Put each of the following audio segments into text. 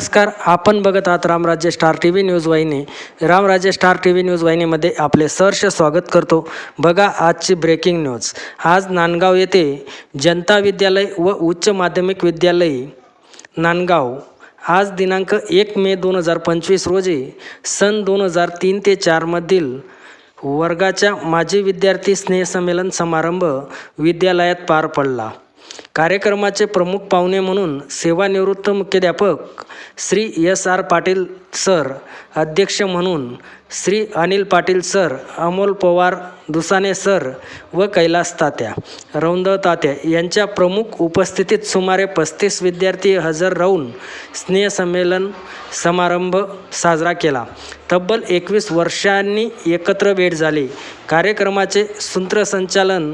नमस्कार आपण बघत आहात Ramrajya star T V news वाहिनी. Ramrajya star T V news वाहिनीमध्ये आपले सहर्ष स्वागत करतो. बघा आजची ब्रेकिंग न्यूज आज नांदगाव येथे जनता विद्यालय व उच्च माध्यमिक विद्यालय नांदगाव. आज दिनांक एक मे दोन हजार पंचवीस रोजी सन दोन हजार तीन ते चारमधील वर्गाच्या माजी विद्यार्थी स्नेहसंमेलन समारंभ विद्यालयात पार पडला. कार्यक्रमाचे प्रमुख पाहुणे म्हणून सेवानिवृत्त मुख्याध्यापक Shri S R Patil sir अध्यक्ष म्हणून श्री अनिल पाटील सर अमोल पवार दुसाने सर व कैलास तात्या रौंदळ तात्या यांच्या प्रमुख उपस्थितीत सुमारे पस्तीस विद्यार्थी हजर राहून स्नेहसंमेलन समारंभ साजरा केला. तब्बल एकवीस वर्षांनी एकत्र भेट झाली. कार्यक्रमाचे सूत्रसंचालन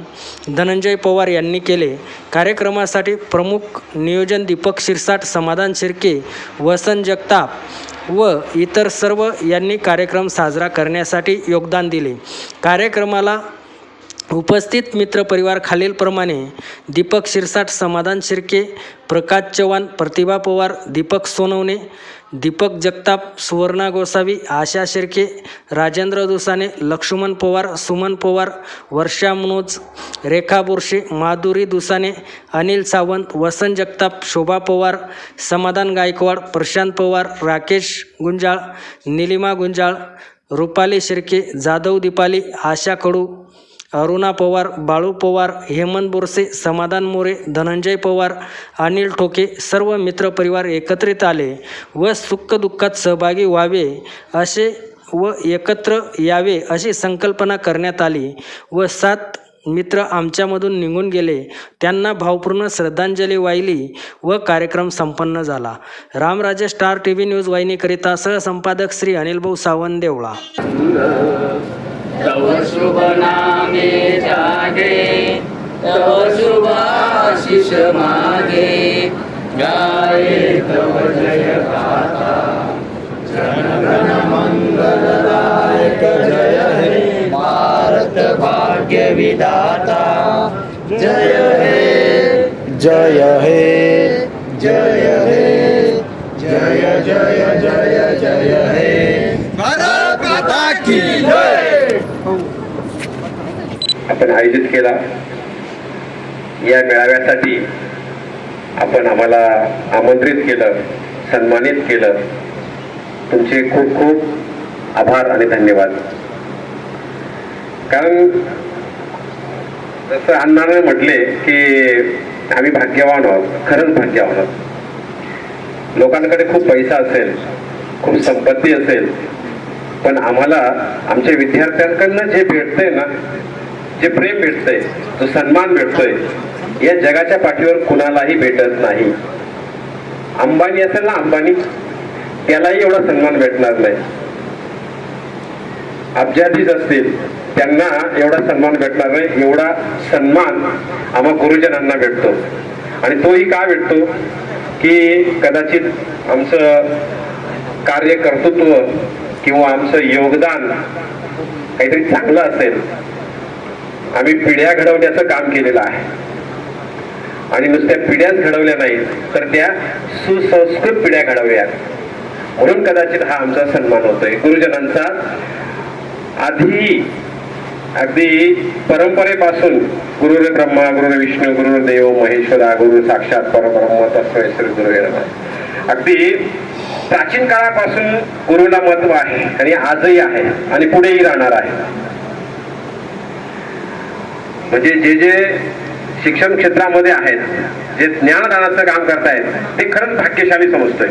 धनंजय पवार यांनी केले. कार्यक्रमासाठी प्रमुख नियोजन दीपक शिरसाट समाधान शिर्के वसंत जगताप व इतर सर्व यांनी कार्यक्रम साजरा करण्यासाठी योगदान दिले. कार्यक्रमाला उपस्थित मित्रपरिवार खालीलप्रमाणे दीपक शिरसाट समाधान शिर्के प्रकाश चव्हाण प्रतिभा पवार दीपक सोनवणे दीपक जगताप सुवर्णा गोसावी आशा शिर्के राजेंद्र दुसाने लक्ष्मण पवार सुमन पवार वर्षा मनोज रेखा बोरशे माधुरी दुसाने अनिल सावंत वसंत जगताप शोभा पवार समाधान गायकवाड प्रशांत पवार राकेश गुंजाळ निलिमा गुंजाळ रुपाली शिर्के जाधव दीपाली आशा कडू अरुणा पवार बाळू पवार हेमंत बोरसे समाधान मोरे धनंजय पवार अनिल ठोके सर्व मित्रपरिवार एकत्रित आले व सुखदुःखात सहभागी व्हावे असे व एकत्र यावे अशी संकल्पना करण्यात आली व सात मित्र आमच्यामधून निघून गेले. त्यांना भावपूर्ण श्रद्धांजली वाहिली व कार्यक्रम संपन्न झाला. Ramraje star T V news वाहिनीकरिता सहसंपादक श्री अनिलभाऊ सावंत देवळा. तव शुभ नामे जागे तव शुभ आशिष मागे। गाये तव जय गाथा जनगण मंगलदायक जय हे भारत भाग्य विधाता जय हे जय हे जय हे जय जय जय जय हे भारत माता की जय आपण आयोजित केला. या मेळाव्यासाठी आपण आम्हाला आमंत्रित केलं सन्मानित केलं. तुमचे खूप खूप आभार आणि धन्यवाद. कारण जसं अण्णाने म्हटले की आम्ही भाग्यवान आहोत खरंच भाग्यवान आहोत. लोकांकडे खूप पैसा असेल खूप संपत्ती असेल पण आम्हाला आमच्या विद्यार्थ्यांकडनं जे भेटतंय ना जे प्रेम भेटतंय जो सन्मान भेटतोय या जगाच्या पाठीवर कुणालाही भेटत नाही. अंबानी असेल ना अंबानी त्यालाही एवढा सन्मान भेटणार नाही. अब्जाधीश असतील त्यांना एवढा सन्मान भेटणार नाही एवढा सन्मान आम्हा गुरुजनांना भेटतो. आणि तोही का भेटतो? की कदाचित आमचं कार्यकर्तृत्व किंवा आमचं योगदान काहीतरी चांगलं असेल आम्ही पिढ्या घडवण्याचं काम केलेलं आहे. आणि नुसत्या पिढ्याच घडवल्या नाहीत तर त्या सुसंस्कृत पिढ्या घडवल्यात म्हणून कदाचित हा आमचा सन्मान होतोय. गुरुजनांचा आधी अगदी परंपरेपासून गुरुर ब्रह्मा गुरुर विष्णू गुरुर देव महेश्वरा गुरु साक्षात परब्रह्म तस्मै गुरु अगदी प्राचीन काळापासून गुरुला महत्त्व आहे आणि आजही आहे आणि पुढेही राहणार आहे. म्हणजे जे जे शिक्षण क्षेत्रामध्ये आहेत जे ज्ञानदानाचं काम करतायत ते खरंच भाग्यशाली समजतोय.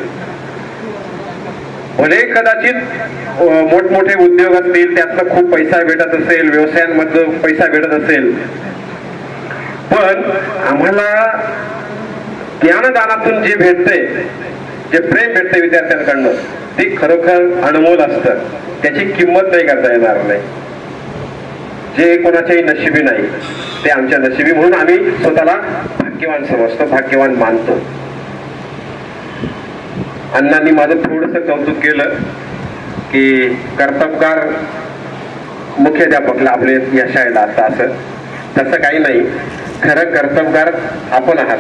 भले कदाचित मोठमोठे उद्योग असतील त्यातनं खूप पैसा भेटत असेल व्यवसायांमधलं पैसा भेटत असेल. पण आम्हाला ज्ञानदानातून जे भेटते जे प्रेम भेटते विद्यार्थ्यांकडनं ते खरोखर अनमोल असतं. त्याची किंमत नाही करता येणार नाही. जे कोणाच्याही नशिबी नाही ते आमच्या नशिबी म्हणून आम्ही स्वतःला भाग्यवान समजतो भाग्यवान मानतो. अण्णांनी माझं थोडस कौतुक केलं की कर्तबगार मुख्याध्यापकला आपले या शाळेला असं असं तसं काही नाही. खरं कर्तबगार आपण आहात.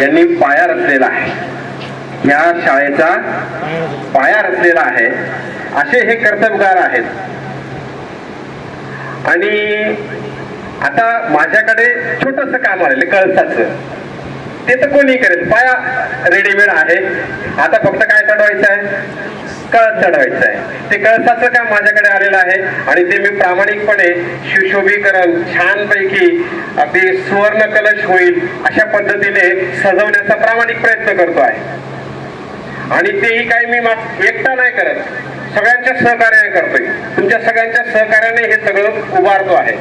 यांनी पाया रचलेला आहे. या शाळेचा पाया रचलेला आहे. असे हे कर्तबगार आहेत. आणि आता माझ्याकडे छोटस काम आलेलं कळसाचं. ते तर कोणी करेल. पाया रेडीमेड आहे. आता फक्त काय चढवायचं आहे? कळस चढवायचं आहे. ते कळसाचं काम माझ्याकडे आलेलं आहे आणि ते मी प्रामाणिकपणे सुशोभीकरण छानपैकी अगदी सुवर्ण कलश होईल अशा पद्धतीने सजवण्याचा प्रामाणिक प्रयत्न करतो आहे. आणि तेही काही मी एकटा नाही करत. सगळ्यांच्या सहकार्याने करतोय. तुमच्या सगळ्यांच्या सहकार्याने हे सगळं उभारतो आहे.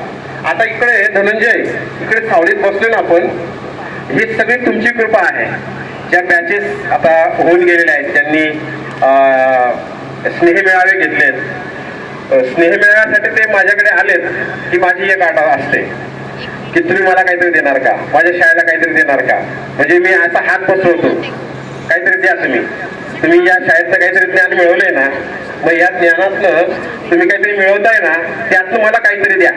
आता इकडे धनंजय इकडे सावलीत बसलो ना आपण. ही सगळी तुमची कृपा आहे. ज्या बॅचेस आता होऊन गेलेल्या आहेत त्यांनी स्नेह मेळावे घेतलेत. स्नेह मेळाव्यासाठी ते माझ्याकडे आलेत की माझी एक आठ असते. की तुम्ही मला काहीतरी देणार का? माझ्या शाळेला काहीतरी देणार का? म्हणजे मी असा हात पसरवतो. काहीतरी द्या तुम्ही. तुम्ही या शाळेचं काहीतरी ज्ञान मिळवलंय ना मग या ज्ञानातलं तुम्ही काहीतरी मिळवताय ना त्यात मला काहीतरी द्या.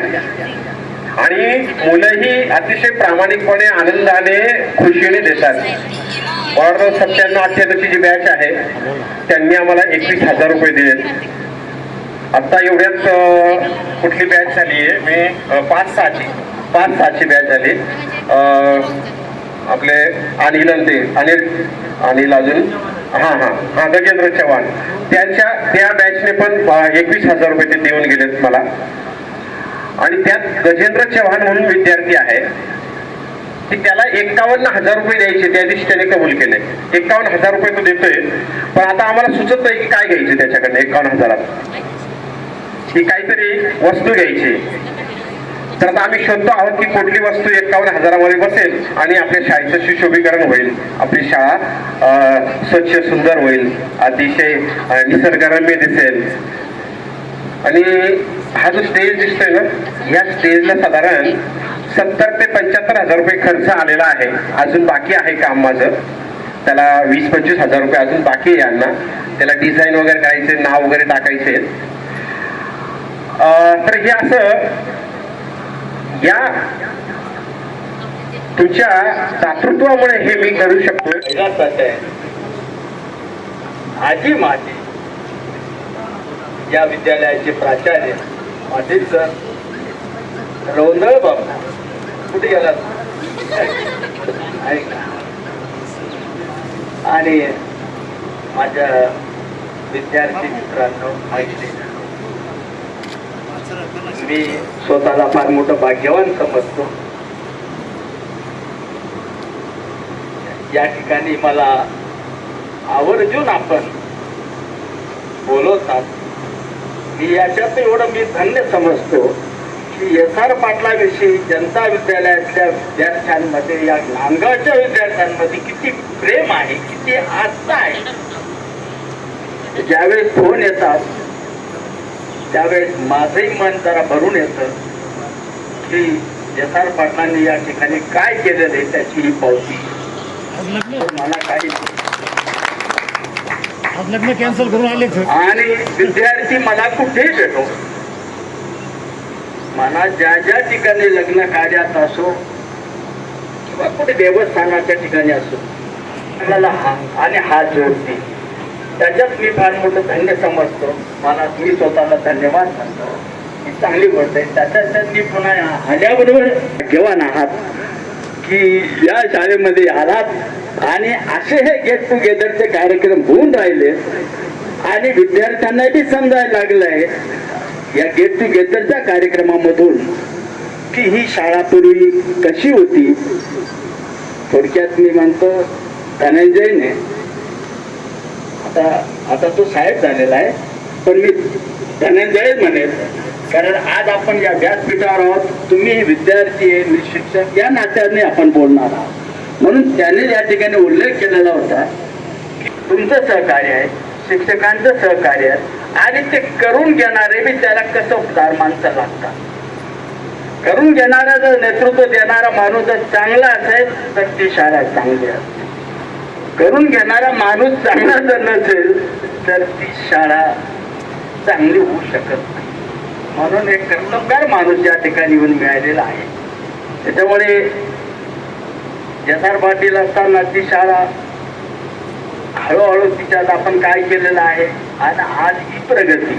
आणि मुलंही अतिशय प्रामाणिकपणे आनंदाने खुशीने देतात. ऑर्डर सत्त्याण्णव अठ्ठ्याण्णवची जी बॅच आहे त्यांनी आम्हाला एकवीस हजार रुपये दिले आता एवढ्यात कुठली बॅच झाली आहे? मी पाच सहाची पाच सहाची बॅच झाली. आपले अनिल ते अनिल अनिल अजून. हा हा. हा गजेंद्र चव्हाण. त्यांच्या त्या बॅचने पण एकवीस हजार रुपये ते देऊन गेलेत मला. आणि त्यात गजेंद्र चव्हाण म्हणून विद्यार्थी आहे. की त्याला एकावन्न हजार रुपये द्यायचे त्या दिवशी त्याने कबूल केले. एकावन्न हजार रुपये तो देतोय. पण आता आम्हाला सुचत नाही की काय घ्यायचे त्याच्याकडनं एकावन्न हजारात. ही काहीतरी वस्तू घ्यायची. तर आता आम्ही शोधतो आहोत की कुठली वस्तू एकावन्न हजारामध्ये बसेल आणि आपल्या शाळेचं सुशोभीकरण होईल. आपली शाळा स्वच्छ सुंदर होईल. अतिशय निसर्गरम्य दिसेल. आणि हा जो स्टेज दिसतोय ना या स्टेजला साधारण सत्तर ते पंच्याहत्तर हजार रुपये खर्च आलेला आहे. अजून बाकी आहे काम माझं. त्याला वीस पंचवीस हजार रुपये अजून बाकी आहे यांना. त्याला डिझाईन वगैरे करायचे नाव वगैरे टाकायचे. तर हे असं या तुझ्या दातृत्वामुळे हे मी करू शकतो आजी माझी या विद्यालयाचे प्राचार्य पाटील सर. रोंदळ बाबा. कुठे गेला आणि माझ्या विद्यार्थी मित्रांनो माहिती मी स्वतःला फार मोठं भाग्यवान समजतो. या ठिकाणी मला आवर्जून आपण बोलवतात. मी याच्यात एवढं मी धन्य समजतो की एस आर पाटलाविषयी जनता विद्यालयातल्या विद्यार्थ्यांमध्ये या नांदगावच्या विद्यार्थ्यांमध्ये किती प्रेम आहे किती आस्था आहे. ज्यावेळेस फोन येतात त्यावेळेस माझंही मन जरा भरून येतं की एस आर पाटलांनी या ठिकाणी काय केलेलं आहे त्याची ही पावती. मला काही लग्न कॅन्सल करून आले आणि विद्यार्थी मला कुठेही भेटो. मला ज्या ज्या ठिकाणी लग्न कार्यात असो किंवा कुठे देवस्थानाच्या ठिकाणी असो मला हा आणि हात जोडते त्याच्यात मी फार मोठं धन्य समजतो. मला मी स्वतःला धन्यवाद म्हणतो. ही चांगली गोष्ट आहे. त्याच्यात त्यात मी पुन्हा आल्याबरोबर घेवान आहात की या शाळेमध्ये आलात आणि असे हे गेट टुगेदरचे कार्यक्रम होऊन राहिले आणि विद्यार्थ्यांना बी समजायला लागलंय या गेट टुगेदरच्या कार्यक्रमामधून की ही शाळा पूर्वी कशी होती? थोडक्यात मी म्हणतो धनंजयने आता आता तो साहेब झालेला आहे. पण मी धनंजयच म्हणेल कारण आज आपण या व्यासपीठावर आहोत. तुम्ही विद्यार्थी आहे मी शिक्षक. या नात्याने आपण बोलणार आहोत. म्हणून त्याने या ठिकाणी उल्लेख केलेला होता तुमचं सहकार्य आहे शिक्षकांचं सहकार्य आहे. आणि ते करून घेणारे बी त्याला कसं माणसं लागतात? करून घेणारा जर नेतृत्व देणारा माणूस जर चांगला असेल तर ती शाळा चांगली असते. करून घेणारा माणूस चांगला जर नसेल तर ती शाळा चांगली होऊ शकत नाही. म्हणून एक कर्तबगार माणूस या ठिकाणी येऊन मिळालेला आहे त्याच्यामुळे जसार पाटील असताना ती शाळा हळूहळू तिच्यात आपण काय केलेलं आहे आणि आज ही प्रगती.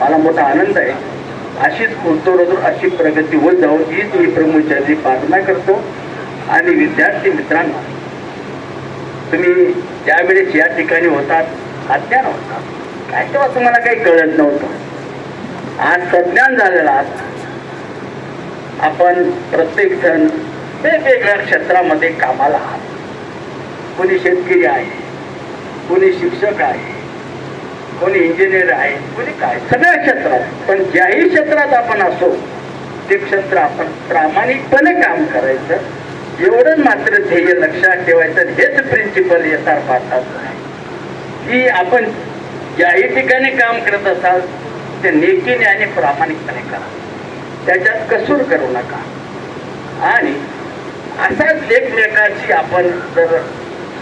मला मोठा आनंद आहे. अशीच कोणतो अशी प्रगती होत जाऊन हीच मी प्रमुखाची प्रार्थना करतो. आणि विद्यार्थी मित्रांना तुम्ही ज्यावेळेस या ठिकाणी होतात अज्ञान होतात. काय तेव्हा तुम्हाला काही कळत नव्हतं? आज सज्ञान झालेला आपण प्रत्येक जण वेगवेगळ्या क्षेत्रामध्ये कामाला आहात. कोणी शेतकरी आहे कोणी शिक्षक आहे कोणी इंजिनियर आहे कोणी काय सगळ्या क्षेत्रात. पण ज्याही क्षेत्रात आपण असो ते क्षेत्र आपण प्रामाणिकपणे काम करायचं एवढं मात्र ध्येय लक्षात ठेवायचं हेच प्रिन्सिपल येतात पाहतात की आपण ज्याही ठिकाणी काम करत असाल ते नेकीने आणि प्रामाणिकपणे करा. त्याच्यात कसूर करू नका. आणि असाच एकमेकाची आपण जर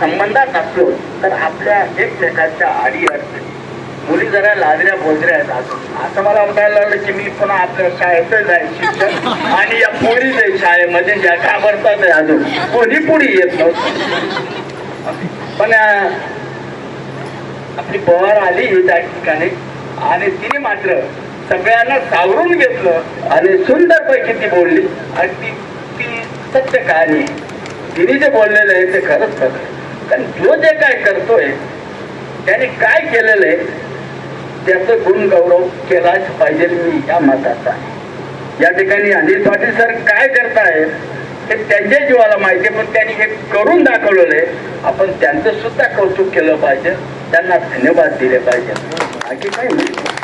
संबंधात असलो तर आपल्या एकमेकाच्या आडी अडचणी मुली जरा लाजऱ्या बोजऱ्या आहेत. अजून असं मला वाटायला लागलं की मी पुन्हा आपल्या शाळेतच आहे शिक्षक आणि या पोरी जाईल शाळेमध्ये ज्या घाबरतात आहे अजून कोणी पुढे येत नव्हतं. पण आपली पवार आली त्या ठिकाणी आणि तिने मात्र सगळ्यांना सावरून घेतलं आणि सुंदरपैकी ती बोलली. आणि ती ती सत्य कहाणी आहे. तिने जे बोललेलं आहे ते खरंच खरं कारण जो जे काय करतोय त्याने काय केलेलं आहे त्याचं गुण गौरव केलाच पाहिजे मी या मताचा. या ठिकाणी अनिल पाटील सर काय करतायत हे त्यांच्या जीवाला माहिती पण त्यांनी हे करून दाखवलेलं आहे. आपण त्यांचं सुद्धा कौतुक केलं पाहिजे त्यांना धन्यवाद दिले पाहिजे. बाकी काही नाही.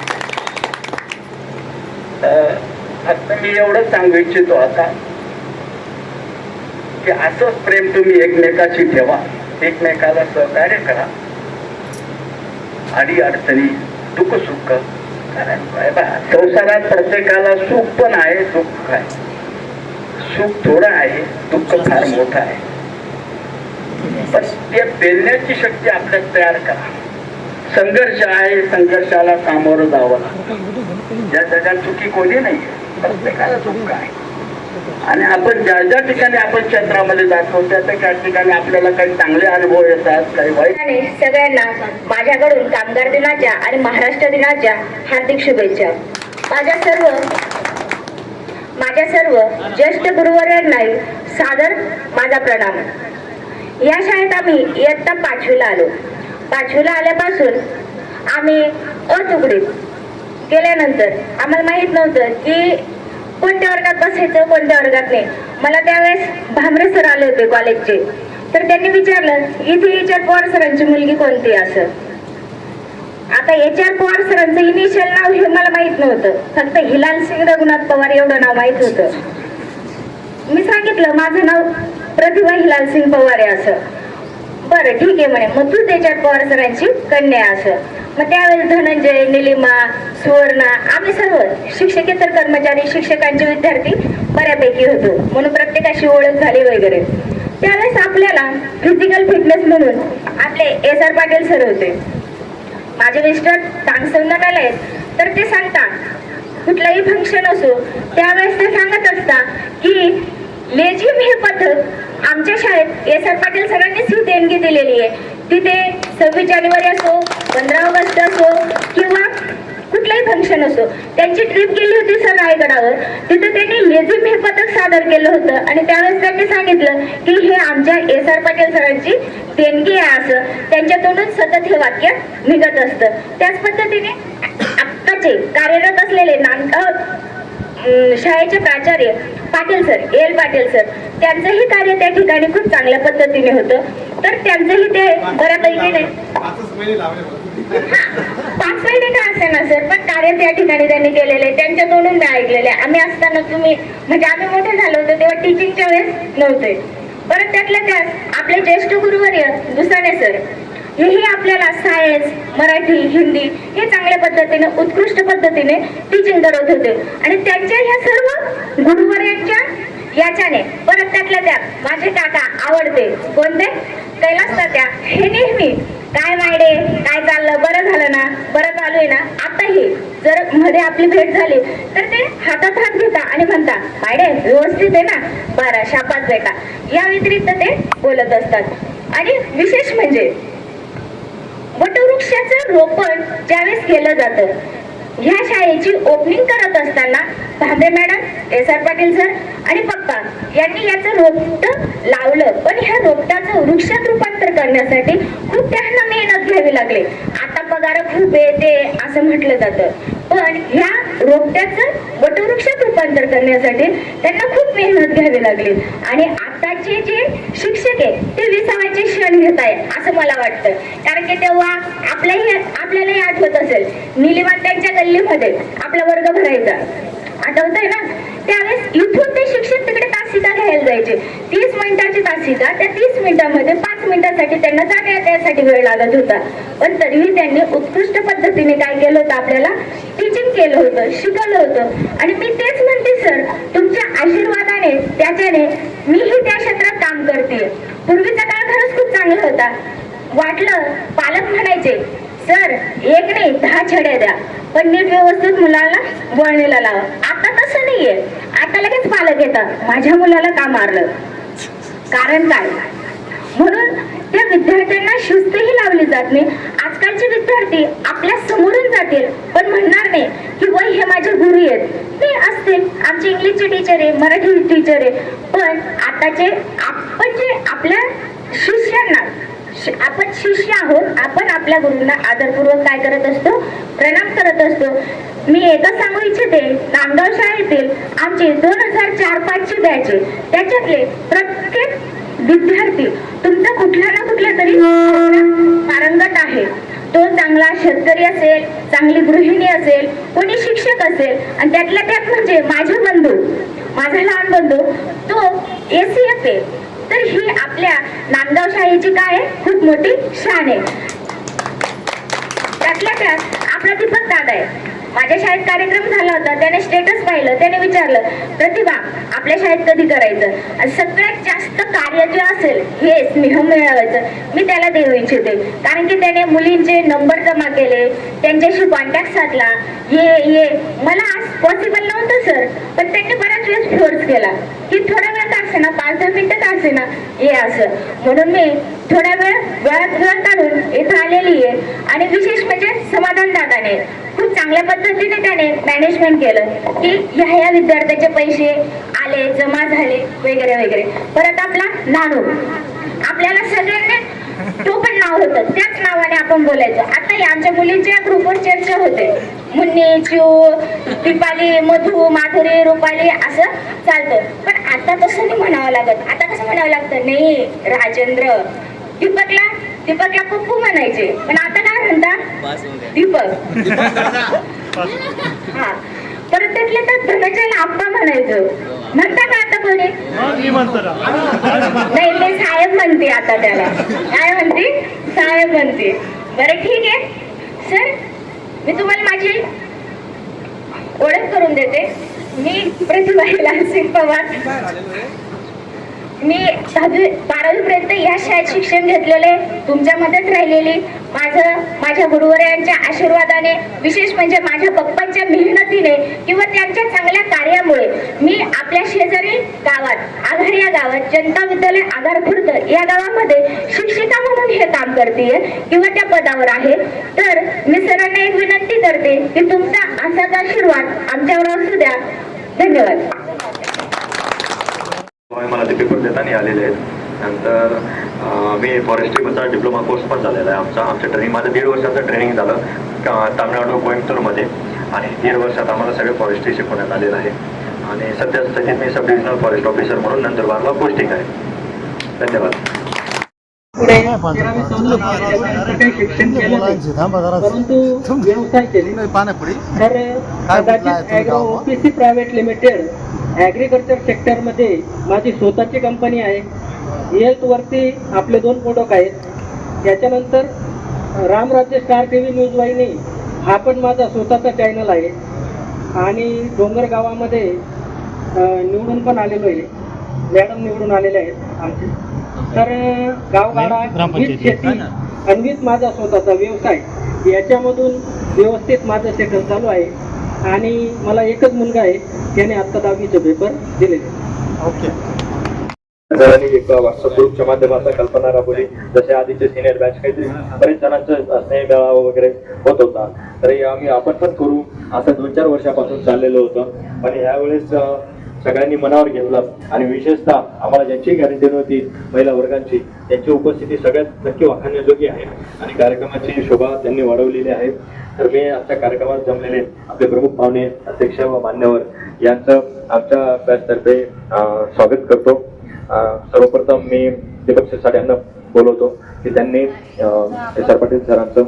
फक्त मी एवढंच सांगू इच्छितो आता की असंच प्रेम तुम्ही एकमेकाशी ठेवा एकमेकाला सहकार्य करा. अडी अडचणी दुःख सुख कारण बा, संसारात प्रत्येकाला सुख पण आहे दुःख आहे सुख थोडं आहे दुःख फार मोठं आहे पण ते पेलण्याची शक्ती आपल्यात तयार करा संघर्ष आहे संघर्षाला सामोरं जावं लागतं या जगात चुकी कोणी नाही प्रत्येकाला दुःख आहे आणि आपण ज्या ज्या ठिकाणी आपण क्षेत्रामध्ये जातो त्या त्या ठिकाणी आपल्याला काही चांगले अनुभव येतात काही वाईट. आणि सगळ्यांना माझ्याकडून कामगार दिनाच्या आणि महाराष्ट्र दिनाच्या हार्दिक शुभेच्छा. माझ्या सर्व माझ्या सर्व ज्येष्ठ गुरुवर्यांना सादर माझा प्रणाम. या शाळेत आम्ही इयत्ता पाचवीला आलो. पाचवीला आल्यापासून आम्ही अतुकडीत गेल्यानंतर आम्हाला माहीत नव्हतं की कोणत्या वर्गात बसायचं कोणत्या वर्गात नाही. मला त्यावेळेस भामरे सर आले होते कॉलेजचे तर त्यांनी विचारलं इथे एच आर पवार सरांची मुलगी कोणती असं. आता एच आर पवार सरांचं इनिशियल नाव हे मला माहीत नव्हतं. फक्त हिलाल सिंग रघुनाथ पवार एवढं नाव माहीत होतं. मी सांगितलं माझं नाव प्रतिभा हिलाल सिंग पवार आहे असं. बरं ठीक आहे म्हणे. मग तू त्याच्यात पवार सरांची कन्या असं. मग त्यावेळेस धनंजय निलिमा सुवर्णा आम्ही सर्व शिक्षकेतर कर्मचारी शिक्षकांचे विद्यार्थी बऱ्यापैकी होतो. म्हणून प्रत्येकाशी ओळख झाली वगैरे. त्यावेळेस आपल्याला फिजिकल फिटनेस म्हणून आपले एस आर पाटील सर होते. माझे मिस्टर डान्स संघटनाला आहेत? तर ते सांगतात कुठलंही फंक्शन असो त्यावेळेस ते सांगत असतात की लेझिम हे पथक आमच्या शाळेत एस आर पाटील सरांनीच ही देणगी दिलेली आहे. तिथे सव्वीस जानेवारी असो पंधरा ऑगस्ट असो किंवा कुठलंही फंक्शन असो त्यांची ट्रिप गेली होती सर रायगडावर. तिथे त्यांनी लेझिम हे पथक सादर केलं होतं आणि त्यावेळेस त्यांनी सांगितलं की हे आमच्या एस आर पाटील सरांची देणगी आहे असं. त्यांच्या तोंडून सतत हे वाक्य निघत असतं. त्याच पद्धतीने आत्ताचे कार्यरत असलेले नांदगाव शाळेचे प्राचार्य Patil sir L Patil sir त्यांचंही कार्य त्या ठिकाणी खूप चांगल्या पद्धतीने होतं. तर त्यांचंही ते बऱ्यापैकी नाही पाच महिने का असे ना सर पण कार्य त्या ठिकाणी त्यांनी केलेले त्यांच्या तोंडून मी ऐकलेले. आम्ही असताना तुम्ही म्हणजे आम्ही मोठे झालो होतो तेव्हा टीचिंगच्या वेळेस नव्हते. परत त्यातल्या त्यात आपले ज्येष्ठ गुरुवर्य दुसाने सर हेही आपल्याला सायन्स मराठी हिंदी हे चांगल्या पद्धतीने उत्कृष्ट पद्धतीने टीचिंग करत होते. आणि त्यांच्या ह्या सर्व गुरुवर्यांच्या याच्याने परत त्यातल्या त्यात माझे काका आवडते. कोणते? कैलास तात्या. हे नेहमी काय मायडे काय चाललं? बरं झालं ना? बरं चालू आहे ना? आताही जर मध्ये आपली भेट झाली तर ते हातात हात घेता आणि म्हणता मायडे व्यवस्थित आहे ना? बरं शापात बेटा या व्यतिरिक्त ते बोलत असतात. आणि विशेष म्हणजे वटवृक्षाचं रोपण ज्यावेळेस केलं जातं ह्या शाळेची ओपनिंग करत असताना Bhambe madam S R Patil sir आणि पप्पा यांनी याचं रोपट लावलं. पण ह्या रोपटाचं वृक्षात रूपांतर करण्यासाठी खूप त्यांना मेहनत घ्यावी लागली. आता पगार खूप येते असं म्हटलं जातं. पण ह्या रोपट्याचं वटवृक्षात रूपांतर करण्यासाठी त्यांना खूप मेहनत घ्यावी लागली. आणि आताचे जे शिक्षक आहे ते विसावाचे क्षण घेत आहे असं मला वाटतं. कारण की तेव्हा आपल्याही आपल्यालाही आठवत असेल निलिमा त्यांच्या गल्लीमध्ये आपला वर्ग भरायचा. आठवतंय ना? त्यावेळेस इथून ते शिक्षक तासिका घ्यायला जायचे. तीस मिनिटाची तासिका त्या तीस मिनिटांमध्ये पाच मिनिटासाठी त्यांना जागा येण्यासाठी वेळ लागत होता. पण तरीही त्यांनी उत्कृष्ट पद्धतीने काय केलं होतं आपल्याला? टीचिंग केलं होतं शिकवलं होतं. आणि मी तेच म्हणते सर तुमच्या आशीर्वादाने त्याच्याने मीही त्या क्षेत्रात काम करते. पूर्वीचा काळ खरंच खूप चांगला होता. वाटलं पालक म्हणायचे सर एक नाही दहा छड्या द्या. पण नीट व्यवस्थित मुलाला वळणीला लावा. आता तसं नाहीये. आता लगेच पालक येतात. माझ्या मुलाला का मारलं? कारण काय? म्हणून त्या विद्यार्थ्यांना शिस्तही लावली जात नाही. आजकालचे विद्यार्थी आपल्या समोरून जातील पण म्हणणार नाही की वय हे माझे गुरु आहेत. ते असतील. आमचे इंग्लिशचे टीचर आहे मराठी टीचर आहे. पण आताचे आपण जे आपल्या शिष्यांना आपण शिष्य आहोत. आपण आपल्या गुरुंना आदरपूर्वक काय करत असतो? प्रणाम करत असतो. मी एकच सांगू इच्छिते नांदगाव शाळेतील आमचे दोन हजार चार पाचची बॅच आहे त्याच्यातले प्रत्येक विद्यार्थी तुमचा कुठल्या ना कुठल्या तरी पारंगत आहे. तो चांगला शेतकरी असेल चांगली गृहिणी असेल कोणी शिक्षक असेल आणि त्यातल्या त्यात म्हणजे माझे बंधू माझा लहान बंधू तो एसीएफ आहे. तर ही आपल्या नांदगाव शाहीची काय आहे? खूप मोठी शान आहे त्यातल्या त्यात आपला दीपक दादा आहे माझ्या शाळेत कार्यक्रम झाला होता त्याने स्टेटस पाहिलं त्याने विचारलं प्रतिभा आपल्या शाळेत कधी करायचं? आणि सगळ्यात जास्त कार्य जे असेल हे स्नेह मिळवायचं. मी त्याला देऊ इच्छिते. कारण की त्याने मुलींचे नंबर जमा केले त्यांच्याशी कॉन्टॅक्ट साधला. ये ये. मला आज पॉसिबल नव्हतं सर पण त्यांनी बऱ्याच वेळेस फोर्स केला. की थोडा वेळ का असेना पाच दहा मिनिटं का असेना ये असं. म्हणून मी थोडा वेळ वेळात वेळ काढून इथं आलेली आहे. आणि विशेष म्हणजे समाधान दादाने खूप चांगल्या पद्धतीने त्याने मॅनेजमेंट केलं की ह्या ह्या विद्यार्थ्याचे पैसे आले जमा झाले वगैरे वगैरे. परत आपला नानू. आपल्याला सगळ्यांना तो पण नाव होतं. त्याच नावाने आपण बोलायचो. आता यांच्या मुलींच्या ग्रुपवर चर्चा होते. मुन्नी चिऊ दिपाली मधू माधुरी रुपाली असं चालतं. पण आता तसं नाही म्हणावं लागत. आता कसं म्हणावं लागतं? नाही राजेंद्र. दीपकला दीपकला पप्पू म्हणायचे. पण काय म्हणतात दीपक. हा. परत त्यातल्या तर धनजयला आप्पा म्हणायचं. म्हणता का आता कोणी? नाही मी साहेब म्हणते आता त्याला. काय म्हणते? साहेब म्हणते. बरं ठीक आहे. सर मी तुम्हाला माझी ओळख करून देते. मी प्रतिभा हिलाल सिंग पवार. मी दहावी बारावी पर्यंत या शाळेत शिक्षण घेतलेले तुमच्या मदत राहिलेली. माझं माझ्या गुरुवर्यांच्या आशीर्वादाने विशेष म्हणजे माझ्या पप्पांच्या मेहनतीने किंवा त्यांच्या चांगल्या कार्यामुळे मी आपल्या शेजारी गावात आघार या गावात जनता विद्यालय आघार खुर्द या गावामध्ये शिक्षिका म्हणून हे काम करते किंवा त्या पदावर आहे. तर मी सरांना एक विनंती करते की तुमचा असाच आशीर्वाद आमच्यावर असू द्या. धन्यवाद. मला ते पेपर देताना आलेले आहेत. नंतर मी फॉरेस्ट्रीचा डिप्लोमा कोर्स पण झालेला आहे आमचा. आमचं ट्रेनिंग माझं दीड वर्षाचं ट्रेनिंग झालं तामिळनाडू कोइंबतूरमध्ये. आणि दीड वर्षात आम्हाला सगळे फॉरेस्ट्री शिकवण्यात आलेलं आहे. आणि सध्या स्थितीत मी सब डिव्हिजनल फॉरेस्ट ऑफिसर म्हणून नंदुरबारला पोस्टिंग आहे. धन्यवाद. परंतु व्यवसाय केले. ओपीसी प्रायव्हेट लिमिटेड ॲग्रिकल्चर सेक्टरमध्ये माझी स्वतःची कंपनी आहे. हेच वरती आपले दोन मोडक आहेत. याच्यानंतर Ramrajya star T V news वाहिनी हा पण माझा स्वतःचा चॅनल आहे. आणि डोंगर गावामध्ये निवडून पण आलेलो आहे. मॅडम निवडून आलेले आहेत आमचे. तर गावगाडा वीज शेती आणि वीज माझा स्वतःचा व्यवसाय. याच्यामधून व्यवस्थित माझं सेटल चालू आहे. आणि मला एकच मुलगा आहे त्याने आत्ता दहावीचे पेपर दिलेले एक व्हॉट्सअप ग्रुपच्या माध्यमातून कल्पना राबवली. जसे आधीचे सिनियर बॅच काहीतरी बरेच जणांचं स्नेह मेळावा वगैरे होत होता. तरी आम्ही आपण पण करू. असं दोन चार वर्षापासून चाललेलं होतं. पण यावेळेस सगळ्यांनी मनावर घेतलं आणि विशेषतः आम्हाला ज्यांची गॅरंटी नव्हती महिला वर्गांची त्यांची उपस्थिती सगळ्यात नक्की वाखाणण्याजोगी आहे. आणि कार्यक्रमाची शोभा त्यांनी वाढवलेली आहे. तर मी आजच्या कार्यक्रमात जमलेले आपले प्रमुख पाहुणे अध्यक्ष व मान्यवर यांचं आमच्या अभ्यासतर्फे स्वागत करतो. सर्वप्रथम मी दीपक सिरसाट यांना बोलवतो की त्यांनी एस आर पाटील सरांचं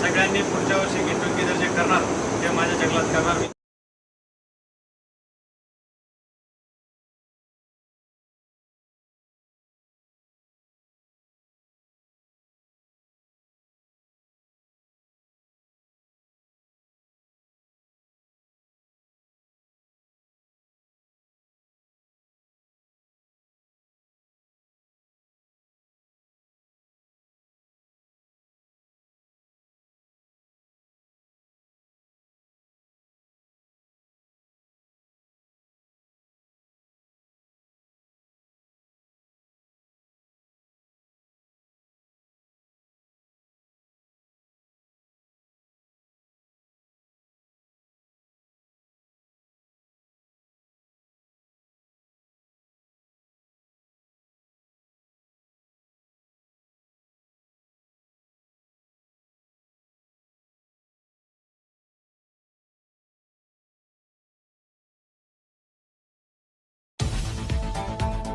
सगळ्यांनी पुढच्या वर्षी गेट टुगेदर जे करणार ते माझ्या जंगलात करणार